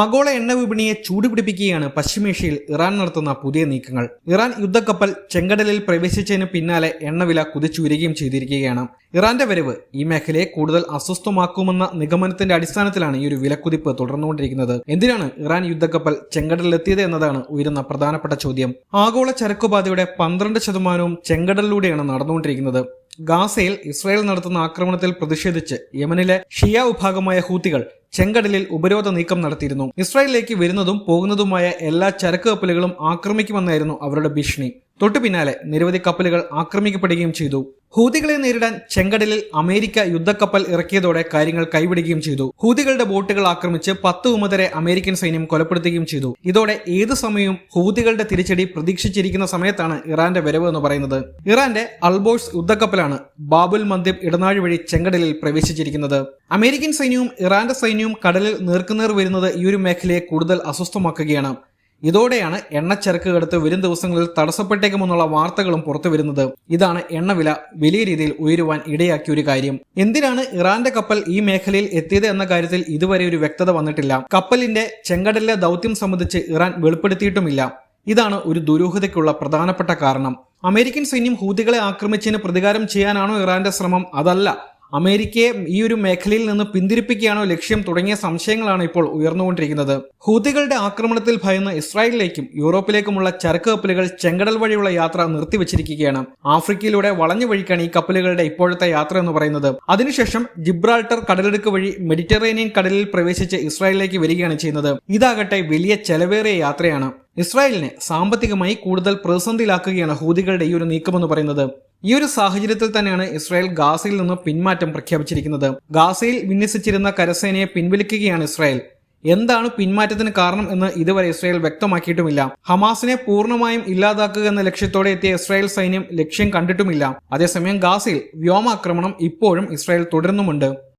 ആഗോള എണ്ണ വിപണിയെ ചൂടുപിടിപ്പിക്കുകയാണ് പശ്ചിമേഷ്യയിൽ ഇറാൻ നടത്തുന്ന പുതിയ നീക്കങ്ങൾ. ഇറാൻ യുദ്ധക്കപ്പൽ ചെങ്കടലിൽ പ്രവേശിച്ചതിന് പിന്നാലെ എണ്ണവില കുതിച്ചുയരുകയും ചെയ്തിരിക്കുകയാണ്. ഇറാന്റെ വരവ് ഈ മേഖലയെ കൂടുതൽ അസ്വസ്ഥമാക്കുമെന്ന നിഗമനത്തിന്റെ അടിസ്ഥാനത്തിലാണ് ഈ ഒരു വിലക്കുതിപ്പ് തുടർന്നുകൊണ്ടിരിക്കുന്നത്. എന്തിനാണ് ഇറാൻ യുദ്ധക്കപ്പൽ ചെങ്കടലിലെത്തിയത് എന്നതാണ് ഉയരുന്ന പ്രധാനപ്പെട്ട ചോദ്യം. ആഗോള ചരക്കുപാതയുടെ പന്ത്രണ്ട് ശതമാനവും ചെങ്കടലിലൂടെയാണ് നടന്നുകൊണ്ടിരിക്കുന്നത്. ഗാസയിൽ ഇസ്രായേൽ നടത്തുന്ന ആക്രമണത്തിൽ പ്രതിഷേധിച്ച് യമനിലെ ഷിയ വിഭാഗമായ ഹൂത്തികൾ ചെങ്കടലിൽ ഉപരോധ നീക്കം നടത്തിയിരുന്നു. ഇസ്രായേലിലേക്ക് വരുന്നതും പോകുന്നതുമായ എല്ലാ ചരക്ക് കപ്പലുകളും ആക്രമിക്കുമെന്നായിരുന്നു അവരുടെ ഭീഷണി. തൊട്ടു പിന്നാലെ നിരവധി കപ്പലുകൾ ആക്രമിക്കപ്പെടുകയും ചെയ്തു. ഹൂതികളെ നേരിടാൻ ചെങ്കടലിൽ അമേരിക്ക യുദ്ധക്കപ്പൽ ഇറക്കിയതോടെ കാര്യങ്ങൾ കൈവിടുകയും ചെയ്തു. ഹൂതികളുടെ ബോട്ടുകൾ ആക്രമിച്ച് പത്ത് ഉമതരെ അമേരിക്കൻ സൈന്യം കൊലപ്പെടുത്തുകയും ചെയ്തു. ഇതോടെ ഏത് സമയവും ഹൂതികളുടെ തിരിച്ചടി പ്രതീക്ഷിച്ചിരിക്കുന്ന സമയത്താണ് ഇറാന്റെ വരവ് എന്ന് പറയുന്നത്. ഇറാന്റെ അൽബോഴ്സ് യുദ്ധക്കപ്പലാണ് ബാബുൽ മന്ദിബ് ഇടനാഴി വഴി ചെങ്കടലിൽ പ്രവേശിച്ചിരിക്കുന്നത്. അമേരിക്കൻ സൈന്യവും ഇറാന്റെ സൈന്യവും കടലിൽ നേർക്കുനേർ വരുന്നത് ഈ ഒരു മേഖലയെ കൂടുതൽ അസ്വസ്ഥമാക്കുകയാണ്. ഇതോടെയാണ് എണ്ണച്ചരക്ക് കടത്ത് വരും ദിവസങ്ങളിൽ തടസ്സപ്പെട്ടേക്കുമെന്നുള്ള വാർത്തകളും പുറത്തു വരുന്നത്. ഇതാണ് എണ്ണവില വലിയ രീതിയിൽ ഉയരുവാൻ ഇടയാക്കിയ ഒരു കാര്യം. എന്തിനാണ് ഇറാന്റെ കപ്പൽ ഈ മേഖലയിൽ എത്തിയത് എന്ന കാര്യത്തിൽ ഇതുവരെ ഒരു വ്യക്തത വന്നിട്ടില്ല. കപ്പലിന്റെ ചെങ്കടലിലെ ദൗത്യം സംബന്ധിച്ച് ഇറാൻ വെളിപ്പെടുത്തിയിട്ടുമില്ല. ഇതാണ് ഒരു ദുരൂഹതയ്ക്കുള്ള പ്രധാനപ്പെട്ട കാരണം. അമേരിക്കൻ സൈന്യം ഹൂതികളെ ആക്രമിച്ചതിന് പ്രതികാരം ചെയ്യാനാണോ ഇറാന്റെ ശ്രമം? അതല്ല. അമേരിക്കയെ ഈ ഒരു മേഖലയിൽ നിന്ന് പിന്തിരിപ്പിക്കുകയാണോ ലക്ഷ്യം തുടങ്ങിയ സംശയങ്ങളാണ് ഇപ്പോൾ ഉയർന്നുകൊണ്ടിരിക്കുന്നത്. ഹൂതികളുടെ ആക്രമണത്തിൽ ഭയന്ന് ഇസ്രായേലിലേക്കും യൂറോപ്പിലേക്കുമുള്ള ചരക്ക് കപ്പലുകൾ ചെങ്കടൽ വഴിയുള്ള യാത്ര നിർത്തിവച്ചിരിക്കുകയാണ്. ആഫ്രിക്കയിലൂടെ വളഞ്ഞു വഴിക്കാണ് ഈ കപ്പലുകളുടെ ഇപ്പോഴത്തെ യാത്ര എന്ന് പറയുന്നത്. അതിനുശേഷം ജിബ്രാൾട്ടർ കടലെടുക്ക് വഴി മെഡിറ്ററേനിയൻ കടലിൽ പ്രവേശിച്ച് ഇസ്രായേലിലേക്ക് വരികയാണ് ചെയ്യുന്നത്. ഇതാകട്ടെ വലിയ ചെലവേറിയ യാത്രയാണ്. ഇസ്രായേലിനെ സാമ്പത്തികമായി കൂടുതൽ പ്രതിസന്ധിയിലാക്കുകയാണ് ഹൂതികളുടെ ഈ ഒരു നീക്കമെന്ന് പറയുന്നത്. ഈ ഒരു സാഹചര്യത്തിൽ തന്നെയാണ് ഇസ്രായേൽ ഗാസയിൽ നിന്ന് പിന്മാറ്റം പ്രഖ്യാപിച്ചിരിക്കുന്നത്. ഗാസയിൽ വിന്യസിച്ചിരുന്ന കരസേനയെ പിൻവലിക്കുകയാണ് ഇസ്രായേൽ. എന്താണ് പിന്മാറ്റത്തിന് കാരണം എന്ന് ഇതുവരെ ഇസ്രായേൽ വ്യക്തമാക്കിയിട്ടുമില്ല. ഹമാസിനെ പൂർണമായും ഇല്ലാതാക്കുക എന്ന ലക്ഷ്യത്തോടെ എത്തിയ ഇസ്രായേൽ സൈന്യം ലക്ഷ്യം കണ്ടിട്ടുമില്ല. അതേസമയം ഗാസയിൽ വ്യോമാക്രമണം ഇപ്പോഴും ഇസ്രായേൽ തുടരുന്നുമുണ്ട്.